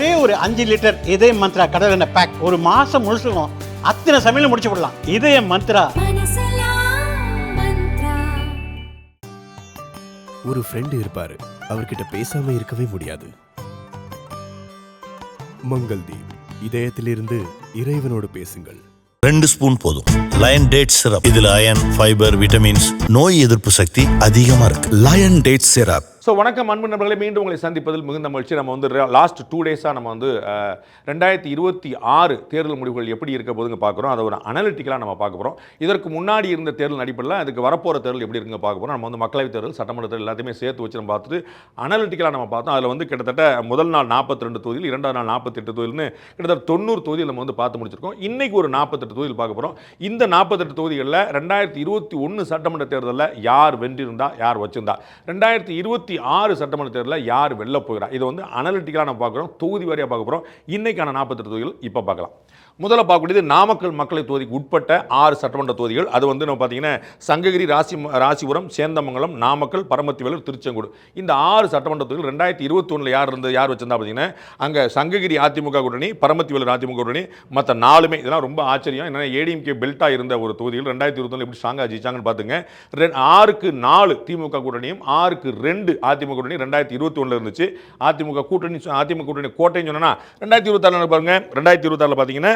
ஒரே ஒரு அஞ்சு லிட்டர் இதய மந்த்ரா கடல் எண்ணெய் பேக் ஒரு மாசம் முழுசுக்கும் அத்தனை சமையலும் முடிச்சு விடலாம். இதய மந்த்ரா. ஒரு ஃப்ரெண்ட் இருப்பாரு. அவர்கிட்ட பேசாம இருக்கவே முடியாது. மங்கள்தீப் இதயத்திலிருந்து இறைவனோடு பேசுங்கள். ரெண்டு ஸ்பூன் போதும். லயன் டேட் சிரப் இதுல அயன் ஃபைபர் விட்டமின்ஸ் நோய் எதிர்ப்பு சக்தி அதிகமா இருக்கு. லயன் டேட் சிரப் ஸோ வணக்கம் அன்பு நண்பர்களே மீண்டும் உங்களை சந்திப்பதில் மிகுந்த மகிழ்ச்சி. நம்ம வந்து லாஸ்ட் டூ டேஸாக நம்ம வந்து ரெண்டாயிரத்தி இருபத்தி ஆறு தேர்தல் முடிவுகள் எப்படி இருக்க போதுங்க பார்க்குறோம். அதை ஒரு அனலிட்டிக்கலாக நம்ம பார்க்க போகிறோம் இதற்கு முன்னாடி இருந்த தேர்தல் அடிப்படையில் அதுக்கு வரப்போகிற தேர்தல் எப்படி இருக்குங்க பார்க்க போகிறோம் நம்ம வந்து மக்களவைத் தேர்தல் சட்டமன்ற தேர்தல் எல்லாத்தையுமே சேர்த்து வச்சு நம்ம பார்த்துட்டு அனலிட்டிக்கலாக நம்ம பார்த்தோம். அதில் வந்து கிட்டத்தட்ட முதல் நாள் நாற்பத்தி ரெண்டு தொகுதியில் இரண்டாவது நாள் நாற்பத்தெட்டு தொகுதியில்னு கிட்டத்தட்ட தொண்ணூறு தொகுதியில் நம்ம வந்து பார்த்து முடிச்சிருக்கோம். இன்றைக்கு ஒரு நாற்பத்தெட்டு தொகுதியில் பார்க்க போகிறோம் இந்த நாற்பத்தெட்டு தொகுதிகளில் ரெண்டாயிரத்தி இருபத்தி ஒன்று சட்டமன்ற தேர்தலில் யார் வென்றிருந்தா யார் வச்சிருந்தா? ரெண்டாயிரத்தி இருபத்தி ஆறு சட்டமன்ற தேர்தலில் யார் வெளில போகிறா இதை வந்து அனலிட்டிக்கலாக நம்ம பார்க்குறோம். தொகுதி வாரியாக பார்க்க போகிறோம் இன்னைக்கான நாற்பத்தெட்டு தொகுதிகள் இப்போ பார்க்கலாம். முதல்ல பார்க்கக்கூடியது நாமக்கல் மக்களை தொகுதிக்கு உட்பட்ட ஆறு சட்டமன்ற தொகுதிகள். அது வந்து நம்ம பார்த்தீங்கன்னா சங்ககிரி ராசி ராசிபுரம் சேந்தமங்கலம் நாமக்கல் பரமத்திவேலூர் திருச்செங்கோடு. இந்த ஆறு சட்டமன்ற தொகுதிகள் ரெண்டாயிரத்தி இருபத்தி ஒன்றில் யார் இருந்து யார் வச்சிருந்தா பார்த்தீங்கன்னா அங்கே சங்ககிரி அதிமுக கூட்டணி பரமத்திவேலூர் அதிமுக கூட்டணி மற்ற நாலுமே இதெல்லாம் ரொம்ப ஆச்சரியம். என்னென்னா ஏடிஎம்கே பெல்ட்டாக இருந்த ஒரு தொகுதிகள் ரெண்டாயிரத்தி இருபத்தி எப்படி ஸ்ட்ராங்காக ஜெயிச்சாங்கன்னு பார்த்துங்க ரெ- ஆறுக்கு நாலு திமுக கூட்டணியும் ஆறுக்கு ரெண்டு அதிமுக கூட்டணி ரெண்டாயிரத்தி இருபத்தி ஒன்றில் இருந்துச்சு. அதிமுக கூட்டணி அதிமுக கூட்டணி கோட்டைன்னு சொன்னால் ரெண்டாயிரத்தி இருபத்தாறு பாருங்கள் ரெண்டாயிரத்தி இருபத்தாறில் பார்த்தீங்கன்னா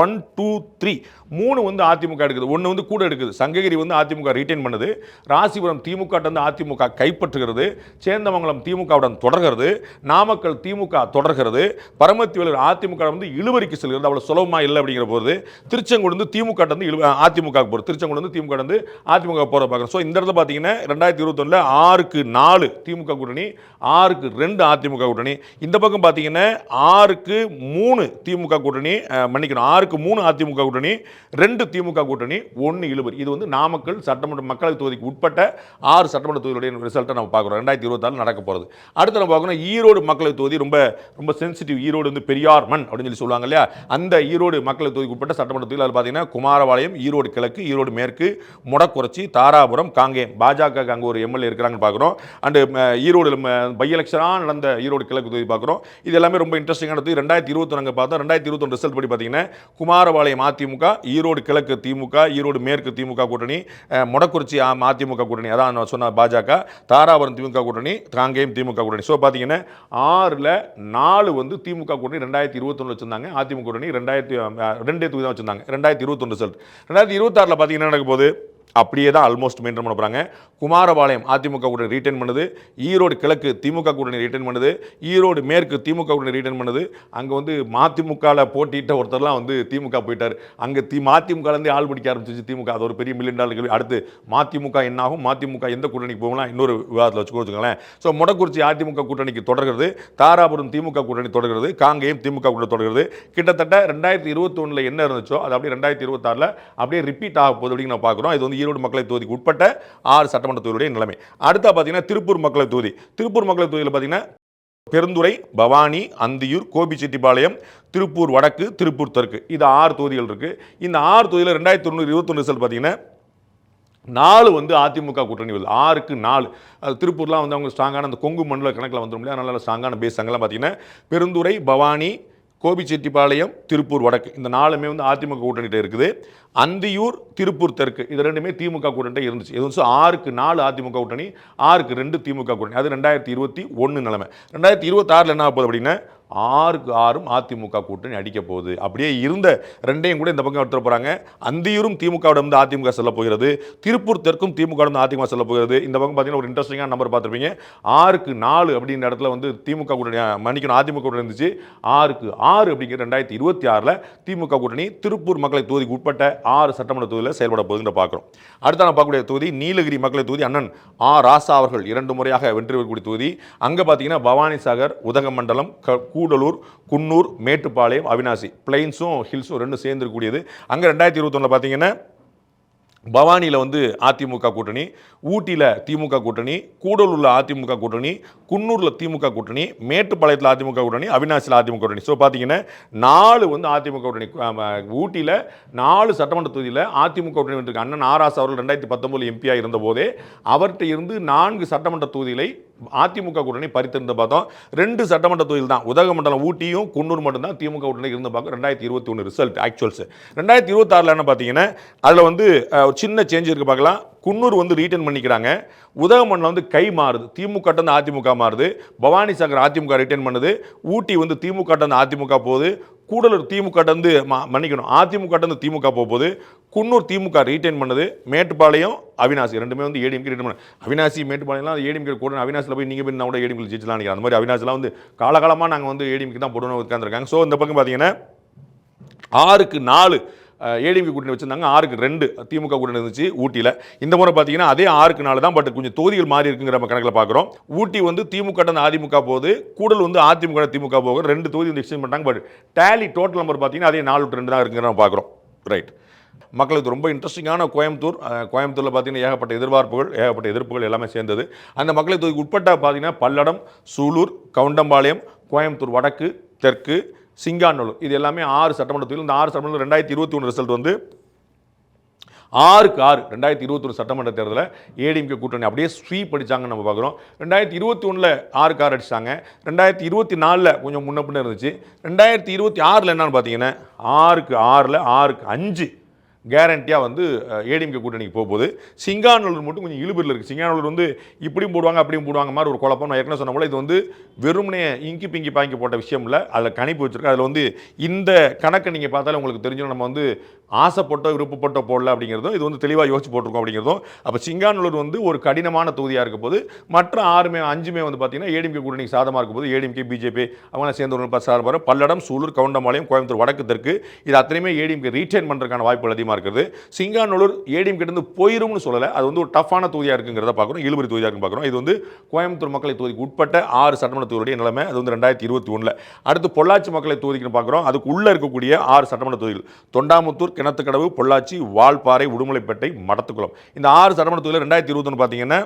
ஒன் டூ த்ரீ மூணு வந்து அதிமுக எடுக்குது. ஒன்று வந்து கூட எடுக்குது. சங்ககிரி வந்து அதிமுக ரீட்டைன் பண்ணுது. ராசிபுரம் திமுக வந்து அதிமுக கைப்பற்றுகிறது. சேந்தமங்கலம் திமுகவுடன் தொடர்கிறது. நாமக்கல் திமுக தொடர்கிறது. பரமத்திவேலூர் அதிமுக வந்து இழுவரிக்கு செல்கிறது. அவ்வளோ சுலபமாக இல்லை அப்படிங்கிற போது திருச்செங்கோடு வந்து திமுக வந்து இழு அதிமுக போகிறது திருச்செங்கோடு வந்து திமுக வந்து அதிமுக போகிற பார்க்குறோம் ஸோ இந்த இடத்துல பார்த்தீங்கன்னா ரெண்டாயிரத்தி இருபத்தொன்னில் ஆறுக்கு நாலு திமுக கூட்டணி ஆறுக்கு ரெண்டு அதிமுக கூட்டணி. இந்த பக்கம் பார்த்தீங்கன்னா ஆறுக்கு மூணு திமுக கூட்டணி மன்னி மன்னிக்கணும் ஆறுக்கு மூணு அதிமுக கூட்டணி ரெண்டு திமுக கூட்டணி ஒன்று இழுபறி. இது வந்து நாமக்கல் சட்டமன்ற மக்களவை தொகுதிக்கு உட்பட்ட ஆறு சட்டமன்ற தொகுதியுடைய ரிசல்ட்டை நம்ம பார்க்குறோம். ரெண்டாயிரத்தி இருபத்தாறு நடக்க போகிறது அடுத்து நம்ம பார்க்கணும் ஈரோடு மக்களவை தொகுதி. ரொம்ப ரொம்ப சென்சிட்டிவ் ஈரோடு வந்து பெரியார் மண் அப்படின்னு சொல்லி சொல்லுவாங்க இல்லையா? அந்த ஈரோடு மக்களவை தொகுதிக்கு உட்பட்ட சட்டமன்ற தொகுதியில் அதில் பார்த்தீங்கன்னா குமாரபாளையம் ஈரோடு கிழக்கு ஈரோடு மேற்கு முடக்குறிச்சி தாராபுரம் காங்கேயம். பாஜக அங்கே ஒரு எம்எல்ஏ இருக்கிறாங்கன்னு பார்க்குறோம். அண்டு ஈரோடு பை எலெக்ஷனாக நடந்த ஈரோடு கிழக்கு தொகுதி பார்க்குறோம். இது எல்லாமே ரொம்ப இன்ட்ரெஸ்டிங்கானது ரெண்டாயிரத்தி இருபத்தொன்னு பார்த்தோம் ரெண்டாயிரத்தி இருபத்தொன்று ரிசல்ட் படி பார்த்தீங்கன்னா பார்த்தீங்கன்னா குமாரபாளையம் அதிமுக ஈரோடு கிழக்கு திமுக ஈரோடு மேற்கு திமுக கூட்டணி மொடக்குறிச்சி அதிமுக கூட்டணி. அதான் நான் சொன்ன பாஜக தாராபுரம் திமுக கூட்டணி காங்கேயம் திமுக கூட்டணி. ஸோ பார்த்தீங்கன்னா ஆறில் நாலு வந்து திமுக கூட்டணி ரெண்டாயிரத்தி இருபத்தொன்று வச்சுருந்தாங்க. அதிமுக கூட்டணி ரெண்டாயிரத்தி ரெண்டே தொகுதி தான் வச்சிருந்தாங்க. ரெண்டாயிரத்தி இருபத்தொன்று ரிசல்ட் ரெண்டாயிரத்தி இருபத்தாறில் பார்த்தீங்கன்னா என்ன நடக்க போகுது? அப்படியே தான் ஆல்மோஸ்ட் மெயின்டைன் பண்ண போகிறாங்க குமாரபாளையம் அதிமுக கூட்டணி ரீட்டைன் பண்ணுது. ஈரோடு கிழக்கு திமுக கூட்டணி ரீட்டைன் பண்ணுது. ஈரோடு மேற்கு திமுக கூட்டணி ரீட்டைன் பண்ணுது. அங்கே வந்து மதிமுகவில் போட்டியிட்ட ஒருத்தர்லாம் வந்து திமுக போயிட்டார். அங்கே தி மதிமுகலேருந்து ஆள் பிடிக்க ஆரம்பிச்சிச்சு திமுக. அது ஒரு பெரிய மில்லியன் டாலர் கேள்வி. அடுத்து மதிமுக என்னாகும்? மதிமுக எந்த கூட்டணிக்கு போகலாம் இன்னொரு விவாதத்தில் வச்சுக்கோ வச்சுக்கோங்களேன் ஸோ முடக்குறிச்சி அதிமுக கூட்டணிக்கு தொடர்கிறது. தாராபுரம் திமுக கூட்டணி தொடர்கிறது. காங்கேயம் திமுக கூட்டணி தொடர்கிறது. கிட்டத்தட்ட ரெண்டாயிரத்தி இருபத்தொன்னில் என்ன இருந்துச்சோ அது அப்படியே ரெண்டாயிரத்தி இருபத்தாறில் அப்படியே ரிப்பீட் ஆக போகுது அப்படின்னு நான் பார்க்குறோம். இது வந்து ஈரோடு மக்களவை தொகுதிக்கு உட்பட்ட ஆறு சட்டமன்ற தொகுதியுடைய நிலைமை. அடுத்தா பார்த்தீங்கன்னா திருப்பூர் மக்களவை தொகுதி. திருப்பூர் மக்களவை தொகுதியில் பார்த்தீங்கன்னா பெருந்துறை பவானி அந்தியூர் கோபிச்செட்டிப்பாளையம் திருப்பூர் வடக்கு திருப்பூர் தெற்கு. இது ஆறு தொகுதிகள் இருக்குது இந்த ஆறு தொகுதியில் ரெண்டாயிரத்தி தொண்ணூறு இருபத்தொன்று ரிசல்ட் பார்த்தீங்கன்னா நாலு வந்து அதிமுக கூட்டணி வருது. ஆறுக்கு நாலு. அது திருப்பூர்லாம் வந்து அவங்க ஸ்ட்ராங்கான அந்த கொங்கு மண்டல கணக்கில் வந்துடும் இல்லையா? நல்ல ஸ்ட்ராங்கான பேஸ் அங்கெல்லாம் பார்த்தீங்கன்னா பெருந்துறை பவானி கோபிச்செட்டிப்பாளையம் திருப்பூர் வடக்கு. இந்த நாலுமே வந்து அதிமுக கூட்டணிகிட்ட இருக்குது. அந்தியூர் திருப்பூர் தெற்கு. இது ரெண்டுமே திமுக கூட்டணி இருந்துச்சு. இது வந்து ஆறுக்கு நாலு அதிமுக கூட்டணி ஆறுக்கு ரெண்டு திமுக கூட்டணி. அது ரெண்டாயிரத்தி இருபத்தி ஒன்று நிலைமை. ரெண்டாயிரத்தி இருபத்தாறில் என்ன ஆகுது போகுது அப்படின்னா ஆறுக்கு ஆறும் அதிமுக கூட்டணி அடிக்க போகுது. அப்படியே இருந்த ரெண்டையும் கூட இந்த பக்கம் எடுத்துகிட்டு போகிறாங்க அந்தியூரும் திமுகவிடம் வந்து அதிமுக செல்ல போகிறது. திருப்பூர் தெற்கும் திமுக வந்து அதிமுக செல்ல போகிறது. இந்த பக்கம் பார்த்தீங்கன்னா ஒரு இன்ட்ரெஸ்டிங்கான நம்பர் பார்த்துருப்பீங்க. ஆறுக்கு நாலு அப்படின்ற இடத்துல வந்து திமுக கூட்டணி மன்னிக்கணும் அதிமுக கூட்டணி இருந்துச்சு. ஆறுக்கு ஆறு அப்படிங்கிற ரெண்டாயிரத்தி இருபத்தி ஆறில் திமுக கூட்டணி திருப்பூர் மக்களை தொகுதிக்கு உட்பட்ட ஆறு சட்டமன்ற தொகுதியில் செயல்பட போகுதுன்னு பார்க்குறோம். அடுத்த நான் பார்க்கக்கூடிய தொகுதி நீலகிரி மக்களை தொகுதி அண்ணன் ஆ. ராசா அவர்கள் இரண்டு முறையாக வென்று தொகுதி. அங்கே பார்த்தீங்கன்னா பவானி சாகர் உதகமண்டலம் க கூடலூர் குன்னூர் மேட்டுப்பாளையம் அவினாசி. பிளைன்ஸும் ஹில்ஸும் ரெண்டும் சேர்ந்துருக்கூடியது அங்கே ரெண்டாயிரத்தி இருபத்தொன்னில் பார்த்தீங்கன்னா பவானியில் வந்து அதிமுக கூட்டணி ஊட்டியில் திமுக கூட்டணி கூடலூரில் அதிமுக கூட்டணி குன்னூரில் திமுக கூட்டணி மேட்டுப்பாளையத்தில் அதிமுக கூட்டணி அவினாசியில் அதிமுக கூட்டணி. ஸோ பார்த்தீங்கன்னா நாலு வந்து அதிமுக கூட்டணி. ஊட்டியில் நாலு சட்டமன்ற தொகுதியில் அதிமுக கூட்டணி வந்திருக்கு அண்ணன் ஆராஸ் அவர்கள் ரெண்டாயிரத்தி பத்தொம்போது எம்பியாக இருந்தபோதே அவர்கிட்ட இருந்து நான்கு சட்டமன்ற தொகுதிகளை அதிமுக கூட்டணி பறித்திருந்த பார்த்தோம். ரெண்டு சட்டமன்ற தொகுதியில் தான். உதகமண்டலம் ஊட்டியும் குன்னூர் மட்டும்தான் திமுக கூட்டணி இருந்த பார்க்க ரெண்டாயிரத்தி இருபத்தி ஒன்று ரிசல்ட் ஆக்சுவல்ஸ் ரெண்டாயிரத்தி இருபத்தாறில் என்ன பார்த்தீங்கன்னா அதில் வந்து சின்ன சேஞ்ச் இருக்கு பார்க்கலாம். குன்னூர் வந்து ரீட்டர்ன் பண்ணிக்கிறாங்க. உதகமண்டலம் வந்து கை மாறுது. திமுக வந்து அதிமுக மாறுது. பவானி சாகர் அதிமுக ரிட்டர்ன் பண்ணுது. ஊட்டி வந்து திமுக வந்து அதிமுக போகுது. கூடலூர் திமுக வந்து மன்னிக்கணும். அதிமுக வந்து திமுக போக போகுது. குன்னூர் திமுக ரீட்டைன் பண்ணுது. மேட்டுப்பாளையம் அவினாசி. ரெண்டுமே வந்து ஏடிஎம்கே ரிட்டைன் பண்ணு அவினாசி மேட்டுப்பாளையம்லாம் ஏடிஎம்கே கூட அவினாசியில் போய் நீங்கள் போய் நான் கூட ஏடிஎம்கே ஜெயிச்சலாம் நினைக்கிறேன். அந்த மாதிரி அவினாசிலாம் வந்து காலகாலமாக நாங்கள் வந்து ஏடிஎம்கே தான் போடணும் உட்காந்துருக்காங்க ஸோ இந்த பக்கம் பார்த்தீங்கன்னா ஆறுக்கு நாலு ஏடிஎம்கே கூட்டணி வச்சுருந்தாங்க. ஆறுக்கு ரெண்டு திமுக கூட்டணி இருந்துச்சு ஊட்டியில். இந்த முறை பார்த்தீங்கன்னா அதே ஆறுக்கு நாலு தான் பட் கொஞ்சம் தொகுதிகள் மாறி இருக்குங்கிற நம்ம கணக்கில் பார்க்குறோம் ஊட்டி வந்து திமுக அதிமுக போகுது. கூடல் வந்து அதிமுக திமுக போகுது. ரெண்டு தொகுதி வந்து எக்ஸ்டென்ட் பண்ணுறாங்க பட் டேலி டோட்டல் நம்பர் பார்த்தீங்கன்னா அதே நாலு ரெண்டு தான் இருக்குங்கிற நம்ம பார்க்குறோம் ரைட் மக்களுக்கு ரொம்ப இன்ட்ரெஸ்டிங்கான கோயம்புத்தூர் கோயம்புத்தூரில் பார்த்தீங்கன்னா ஏகப்பட்ட எதிர்பார்ப்புகள் ஏகப்பட்ட எதிர்ப்புகள் எல்லாமே சேர்ந்தது. அந்த மக்களை தொகுதிக்கு உட்பட்ட பார்த்தீங்கன்னா பல்லடம் சூலூர் கவுண்டம்பாளையம் கோயம்புத்தூர் வடக்கு தெற்கு சிங்காநல்லூர். இது எல்லாமே ஆறு சட்டமன்ற தொகுதியில் இந்த ஆறு சட்டமன்ற ரெண்டாயிரத்தி இருபத்தி ஒன்று ரிசல்ட் வந்து ஆறுக்கு ஆறு ரெண்டாயிரத்தி இருபத்தொரு சட்டமன்ற தேர்தலில் ஏடிஎம்கே கூட்டணி அப்படியே ஸ்வீப் அடிச்சாங்கன்னு நம்ம பார்க்குறோம். ரெண்டாயிரத்தி இருபத்தி ஒன்றில் ஆறுக்கு ஆறு அடித்தாங்க ரெண்டாயிரத்தி இருபத்தி நாலில் கொஞ்சம் முன்ன பின்ன இருந்துச்சு. ரெண்டாயிரத்தி இருபத்தி ஆறில் என்னன்னு பார்த்தீங்கன்னா ஆறுக்கு ஆறில் ஆறுக்கு அஞ்சு கேரண்டியாக வந்து ஏடிஎம்கே கூட்டணிக்கு போகுது சிங்காநல்லூர் மட்டும் கொஞ்சம் இழுபறில் இருக்குது சிங்காநல்லூர் வந்து இப்படியும் போடுவாங்க அப்படியும் போடுவாங்க மாதிரி ஒரு குழப்பம். நான் ஏற்கனவே சொன்ன போல இது வந்து வெறுமனே இங்கி பிங்கி பாங்கி போட்ட விஷயம் இல்லை. அதில் கணிப்பு வச்சுருக்கேன் அதில் வந்து இந்த கணக்கை நீங்கள் பார்த்தாலே உங்களுக்கு தெரிஞ்சிடும். நம்ம வந்து ஆசைப்பட்டோ விருப்பப்பட்டோ போடல அப்படிங்கிறதும் இது வந்து தெளிவாக யோசிச்சு போட்டிருக்கோம் அப்படிங்கிறதும். அப்போ சிங்காநல்லூர் வந்து ஒரு கடினமான தொகுதியாக இருக்க போது மற்ற ஆறுமே அஞ்சுமே வந்து பார்த்தீங்கன்னா ஏடிஎம்கே கூட்டணிக்கு சாதமாக இருக்கும் போது ஏடிஎம்கே பிஜேபி அவங்க சேர்ந்து ஒரு சார்பாக பல்லடம் சூலூர் கவுண்டம்பாளையம் கோயம்புத்தூர் வடக்கு தெற்கு இது அத்தனையுமே ஏடிஎம்கே ரீட்டைன் பண்ணுறதுக்கான வாய்ப்புகள் அதிகமாக இருக்குது. சிங்காநல்லூர் கிட்ட இருந்து போயிரும்னு சொல்லலை. அது வந்து ஒரு டஃப்பான தொகுதியாக இருக்குங்கிறத பார்க்குறோம். இழுபறி தொகுதியாக இருக்குன்னு பார்க்குறோம். இது வந்து கோயம்புத்தூர் மக்களை தொகுதிக்கு உட்பட்ட ஆறு சட்டமன்ற தொகுதியுடைய நிலைமை. அது வந்து ரெண்டாயிரத்தி இருபத்தி ஒன்றில் அடுத்து பொள்ளாச்சி மக்களை தொகுதிக்குன்னு பார்க்குறோம். அதுக்கு உள்ளே இருக்கக்கூடிய ஆறு சட்டமன்ற தொகுதிகள். தொண்டாமுத்தூர் கிணத்துக்கடவு பொள்ளாச்சி வால்பாறை உடுமலைப்பேட்டை மடத்துக்குளம். இந்த ஆறு சட்டமன்ற தொகுதியில் ரெண்டாயிரத்தி இருபத்தொன்று பார்த்தீங்கன்னா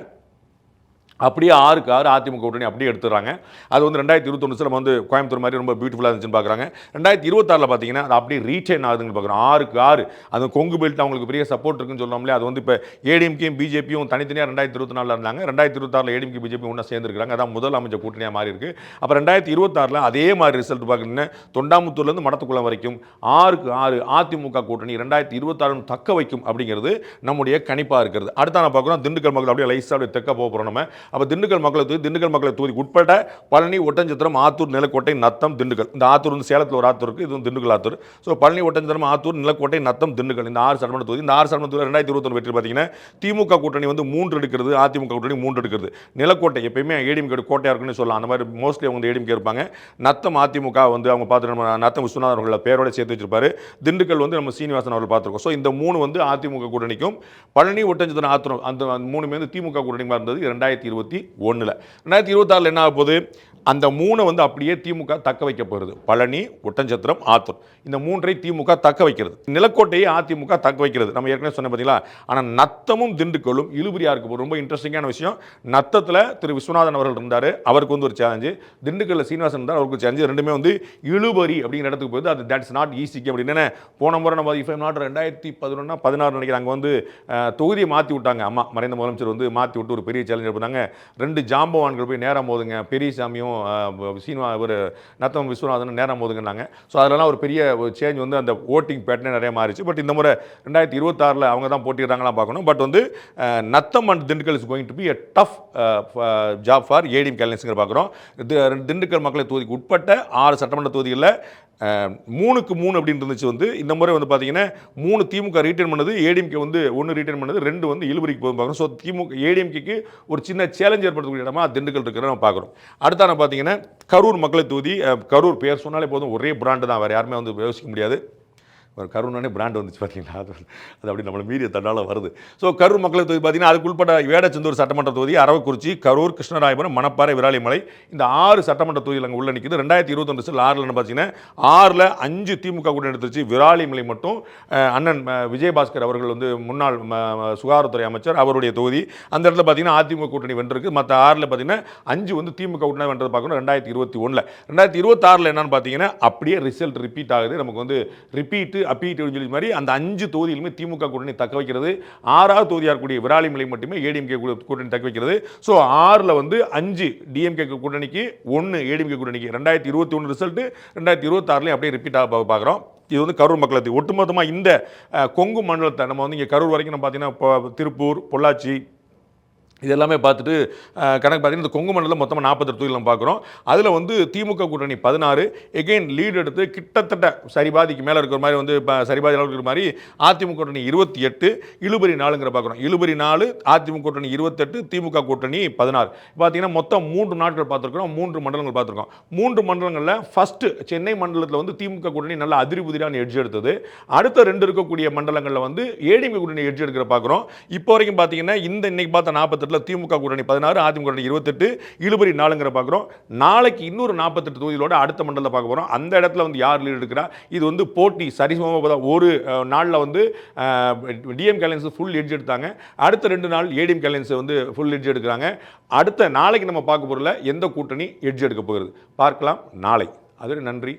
அப்படியே ஆறுக்கு ஆறு அதிமுக கூட்டணி அப்படியே எடுத்துறாங்க அது வந்து ரெண்டாயிரத்தி இருபத்தொன்று நம்ம வந்து கோயம்புத்தூர் மாதிரி ரொம்ப பியூட்டிஃபுல்லாக இருந்துச்சுன்னு பார்க்குறாங்க. ரெண்டாயிரத்தி இருபத்தாறில் பார்த்தீங்கன்னா அது அப்படியே ரீட்டைன் ஆகுதுன்னு பார்க்குறோம். ஆறுக்கு ஆறு. அது கொங்கு பெல்ட் அவங்களுக்கு பெரிய சப்போர்ட் இருக்குன்னு சொல்லலாம்ல அது வந்து இப்போ ஏடிஎம்கேயும் பிஜேபியும் தனித்தனியாக ரெண்டாயிரத்தி இருபத்தி நாலில் இருந்தாங்க. ரெண்டாயிரத்தி இருபத்தாறில் ஏடிஎம்கே பிஜேபி ஒன்றா சேர்ந்துருக்காங்க அதான் முதல் அமைச்ச கூட்டணியாக மாறி இருக்கு. அப்போ ரெண்டாயிரத்தி இருபத்தாறில் அதே மாதிரி ரிசல்ட் பார்க்குறீங்கன்னா தொண்டாமுத்தூர்லேருந்து மடத்துக்குளம் வரைக்கும் ஆறுக்கு ஆறு அதிமுக கூட்டணி ரெண்டாயிரத்தி இருபத்தாறு தக்க வைக்கும் அப்படிங்கிறது நம்முடைய கணிப்பாக இருக்கிறது. அடுத்த நான் பார்க்குறோம் திண்டுக்கல் மக்கள் அப்படியே லைஸாக அப்படியே தெக்க போக போகிறோம் நம்ம. அப்போ திண்டுக்கல் மக்களை தொகுதி திண்டுக்கல் மக்களை தொகுதி உட்பட்ட பழனி ஒட்டஞ்சத்திரம் ஆத்தூர் நிலக்கோட்டை நத்தம் திண்டுக்கல். இந்த ஆத்தூர் வந்து சேலத்தில் ஒரு ஆத்தூர் இருக்குது இது திண்டுக்கல் ஆத்தூர். ஸோ பழனி ஒட்டஞ்சத்திரம் ஆத்தூர் நிலக்கோட்டை நத்தம் திண்டுக்கல் இந்த ஆறு சட்டமன்ற தொகுதி. இந்த ஆறு சட்டமன்ற தொகுதி ரெண்டாயிரத்தி இருபத்தொன்று வெற்றி பார்த்தீங்கன்னா திமுக கூட்டணி வந்து மூன்று எடுக்கிறது அதிமுக கூட்டணி மூன்று எடுக்கிறது. நிலக்கோட்டை எப்பயுமே ஏடிஎம்கே கோட்டையாக இருக்குன்னு சொல்லலாம். அந்த மாதிரி மோஸ்ட்லி அவங்க ஏடிஎம்கே இருப்பாங்க. நத்தம் அதிமுக வந்து அவங்க பார்த்து நம்ம நத்தம் விஸ்வநாதன் அவர்கள் பேரோட சேர்த்து வச்சிருப்பாரு. திண்டுக்கல் வந்து நம்ம சீனிவாசன் அவர்கள் பார்த்துருக்கோம். ஸோ இந்த மூணு வந்து அதிமுக கூட்டணிக்கும் பழனி ஒட்டஞ்சத்திரம் ஆத்திரம் அந்த மூணுமே வந்து திமுக கூட்டணிமா இருந்தது ரெண்டாயிரத்தி இருபத்தி ஒன்றில் ரெண்டாயிரத்தி இருபத்தாறில் என்ன ஆக போகுது? அந்த மூணை வந்து அப்படியே திமுக தக்க வைக்க போகிறது. பழனி ஒட்டஞ்சத்திரம் ஆத்தூர். இந்த மூன்றை திமுக தக்க வைக்கிறது. நிலக்கோட்டையை அதிமுக தக்க வைக்கிறது. நம்ம ஏற்கனவே சொன்ன பார்த்தீங்களா ஆனால் நத்தமும் திண்டுக்கல்லும் இழுபறியாக இருக்க ரொம்ப இன்ட்ரெஸ்டிங்கான விஷயம். நத்தத்தில் திரு விஸ்வநாதன் அவர்கள் இருந்தார். அவருக்கு வந்து ஒரு சேலஞ்சு திண்டுக்கல்ல சீனிவாசன் இருந்தார். அவருக்கு சேலஞ்சு ரெண்டுமே வந்து இழுபறி அப்படிங்கிற இடத்துக்கு போகுது. அது தட்ஸ் நாட் ஈஸிக்கு அப்படின்னு போன முறை நம்ம இஃப் நாட் ரெண்டாயிரத்தி பதினொன்னா பதினாறு நினைக்கிறேன். அங்கே வந்து தொகுதியை மாற்றி விட்டாங்க. அம்மா மறைந்த முதலமைச்சர் வந்து மாற்றி விட்டு ஒரு பெரிய சேலஞ்சு பண்ணாங்க ரெண்டு ஜாம்பவான்கள் போய் நேரம் போதுங்க பெரியசாமியும் சீனிவா ஒரு நத்தம் விஸ்வநாதனும் நேரம் போதுங்கன்னாங்க ஸோ அதெல்லாம் ஒரு பெரிய ஒரு சேஞ்ச் வந்து அந்த ஓட்டிங் பேட்டர்னே நிறைய மாறிச்சு பட் இந்த முறை ரெண்டாயிரத்தி இருபத்தாறில் அவங்க தான் போட்டிடுறாங்களா பார்க்கணும். பட் வந்து Natham and Dindigul is going to be a tough job for ATM கேலன்ஸுங்கிற பார்க்குறோம். திண்டுக்கல் மக்களை தொகுதிக்கு உட்பட்ட ஆறு சட்டமன்ற தொகுதிகளில் மூணுக்கு மூணு அப்படின்னு இருந்துச்சு வந்து இந்த முறை வந்து பார்த்தீங்கன்னா மூணு திமுக ரீட்டைன் பண்ணது ஏடிஎம்கே வந்து ஒன்று ரீட்டைன் பண்ணது ரெண்டு வந்து இழுபறிக்கு போகும் பார்க்குறோம். ஸோ திமுக ஏடிஎம்கேக்கு ஒரு சின்ன சேலஞ்ச் ஏற்படுத்தக்கூடிய இடமா திண்டுக்கல் இருக்கிற நம்ம பார்க்குறோம். அடுத்தான பார்த்தீங்கன்னா கரூர் மக்களை தொகுதி கரூர் பேர் சொன்னாலே போதும் ஒரே பிராண்டு தான். வேறு யாருமே வந்து யோசிக்க முடியாது. ஒரு கரூர்னானே பிராண்ட் வந்துச்சு பார்த்தீங்களா அது அது அப்படி நம்மளை மீறிய தண்டால வருது. ஸோ கரூர் மக்களை தொகுதி பார்த்தீங்கன்னா அதுக்குள்பட்ட வேடச்செந்தூர் சட்டமன்ற தொகுதி அரவக்குறிச்சி கரூர் கிருஷ்ணராயபுரம் மணப்பாறை விராலிமலை இந்த ஆறு சட்டமன்ற தொகுதியில் அங்கே உள்ள நிற்கிது ரெண்டாயிரத்தி இருபத்தொன்று சில ஆறில் பார்த்தீங்கன்னா ஆறில் அஞ்சு திமுக கூட எடுத்துருச்சு. விராலிமலை மட்டும் அண்ணன் விஜயபாஸ்கர் அவர்கள் வந்து முன்னாள் சுகாதாரத்துறை அமைச்சர் அவருடைய தொகுதி. அந்த இடத்துல பார்த்தீங்கன்னா அதிமுக கூட்டணி வென்றிருக்கு. மற்ற ஆறில் பார்த்தீங்கன்னா அஞ்சு வந்து திமுக கூட்டணி வென்றது பார்க்கணும் ரெண்டாயிரத்தி இருபத்தி ஒன்றில் ரெண்டாயிரத்தி இருபத்தாறில் என்னன்னு பார்த்தீங்கன்னா அப்படியே ரிசல்ட் ரிப்பீட் ஆகுது. நமக்கு வந்து ரிப்பீட்டு அப்பீட்டு சொல்லி மாதிரி அந்த அஞ்சு தொகுதியிலுமே திமுக கூட்டணி தக்க வைக்கிறது. ஆறாவது தொகுதியாக இருக்கக்கூடிய விராலிமலை மட்டுமே ஏடிஎம்கே கூட்டணி தக்க வைக்கிறது. ஸோ ஆறில் வந்து அஞ்சு டிஎம்கே கூட்டணிக்கு ஒன்று ஏடிஎம்கே கூட்டணிக்கு. ரெண்டாயிரத்தி இருபத்தி ஒன்று ரிசல்ட்டு ரெண்டாயிரத்தி இருபத்தாறுலையும் அப்படியே ரிப்பீட் ஆக பார்க்குறோம். இது வந்து கரூர் மக்களது ஒட்டுமொத்தமாக இந்த கொங்கு மண்டலத்தை நம்ம வந்து இங்கே கரூர் வரைக்கும் நம்ம பார்த்தீங்கன்னா இப்போ திருப்பூர் பொள்ளாச்சி இது எல்லாமே பார்த்துட்டு கணக்கு பார்த்தீங்கன்னா இந்த கொங்கு மண்டலம் மொத்தமாக நாற்பத்தெட்டு தொகுதியில் நம்ம பார்க்குறோம். அதில் வந்து திமுக கூட்டணி பதினாறு. எகெயின் லீடு எடுத்து கிட்டத்தட்ட சரிபாதிக்கு மேலே இருக்கிற மாதிரி வந்து இப்போ சரிபாதி அளவுக்கு இருக்கிற மாதிரி அதிமுக கூட்டணி இருபத்தி எட்டு இழுபறி நாலுங்கிற பார்க்குறோம். இழுபறி நாலு அதிமுக கூட்டணி இருபத்தெட்டு திமுக கூட்டணி பதினாறு. பார்த்தீங்கன்னா மொத்தம் மூன்று நாட்கள் பார்த்துருக்கோம் மூன்று மண்டலங்கள் பார்த்துருக்கோம். மூன்று மண்டலங்களில் ஃபஸ்ட்டு சென்னை மண்டலத்தில் வந்து திமுக கூட்டணி நல்ல அதிரிபுதிரான எட்ஜ் எடுத்தது. அடுத்த ரெண்டு இருக்கக்கூடிய மண்டலங்களில் வந்து ஏடிஎம்கே கூட்டணி எட்ஜ் எடுக்கிற பார்க்குறோம். இப்போ வரைக்கும் பார்த்தீங்கன்னா இந்த இன்னைக்கு பார்த்த நாற்பத்தெட்டில் திமுக கூட்டணி பதினாறு அதிமுக கூட்டணி இருபத்தெட்டு இழுபறி நாலுங்கிற பார்க்குறோம் நாளைக்கு இன்னொரு நாற்பத்தெட்டு தொகுதிகளோட அடுத்த மண்டலத்தை பார்க்க போகிறோம் அந்த இடத்துல வந்து யார் லீடு எடுக்கிறா இது வந்து போட்டி சரிசமமாக ஒரு நாளில் வந்து டிஎம் கேலன்ஸ் ஃபுல் எட்ஜ் எடுத்தாங்க. அடுத்த ரெண்டு நாள் ஏடிஎம் கேலன்ஸ் வந்து ஃபுல் எட்ஜ் எடுக்கிறாங்க. அடுத்த நாளைக்கு நம்ம பார்க்க போகிறல எந்த கூட்டணி எட்ஜ் எடுக்க போகிறது? பார்க்கலாம் நாளை. அதுவரை நன்றி.